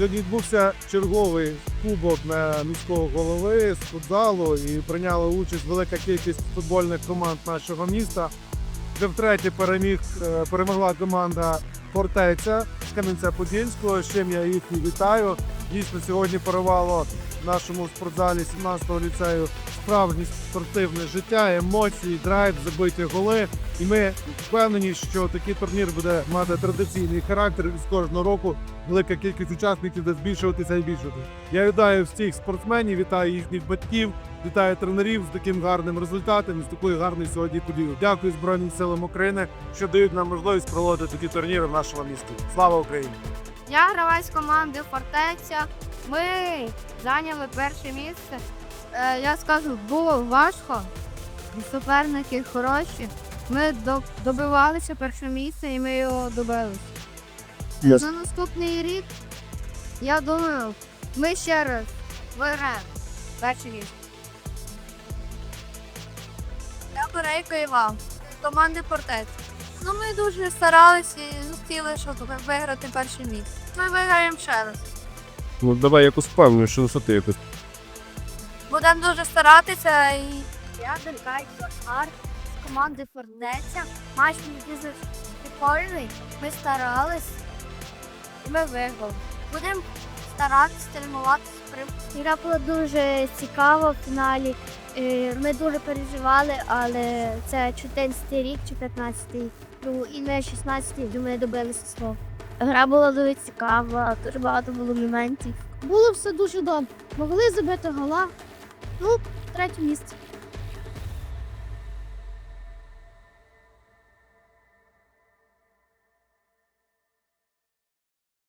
відбувся черговий кубок на міського голови з футзалу і прийняла участь велика кількість футбольних команд нашого міста. Вже втретє переміг, е, перемогла команда Фортеця Кам'янця-Подільського. з чим я їх і вітаю. Дійсно, сьогодні парувало в нашому спортзалі 17-го ліцею справжнє спортивне життя, емоції, драйв, забиті голи. І ми впевнені, що такий турнір буде мати традиційний характер і з кожного року велика кількість учасників буде збільшуватися і збільшуватися. Я вітаю всіх спортсменів, вітаю їхніх батьків, вітаю тренерів з таким гарним результатом, з такою гарною сьогодні подією. Дякую Збройним силам України, що дають нам можливість проводити такі турніри в нашому місті. Слава Україні! Я гравець команди Фортеця. Ми зайняли перше місце. Е, я скажу, було важко. Суперники хороші. Ми добивалися перше місце і ми його добилися. На наступний рік, я думаю, ми ще раз виграємо перше місце. Я Корейко Іван, команди Фортеця. Ну, ми дуже старалися і зустріли, щоб виграти перше місце. Ми виграємо ще раз. Ну давай якось впевнений, що ти якось. Будемо дуже старатися і. Я Сахар з команди Фортеця. Матч був дуже прикольний. Ми старались. і Ми виграли. Будемо старатися тренуватися при Гра була дуже цікава в фіналі. Е, Ми дуже переживали, але це 14 рік чи 15 Ну і ми 16-й думаю, добилися свого. Гра була дуже цікава, дуже багато було моментів. Було все дуже добре. Могли забити гола. Ну, третє місце.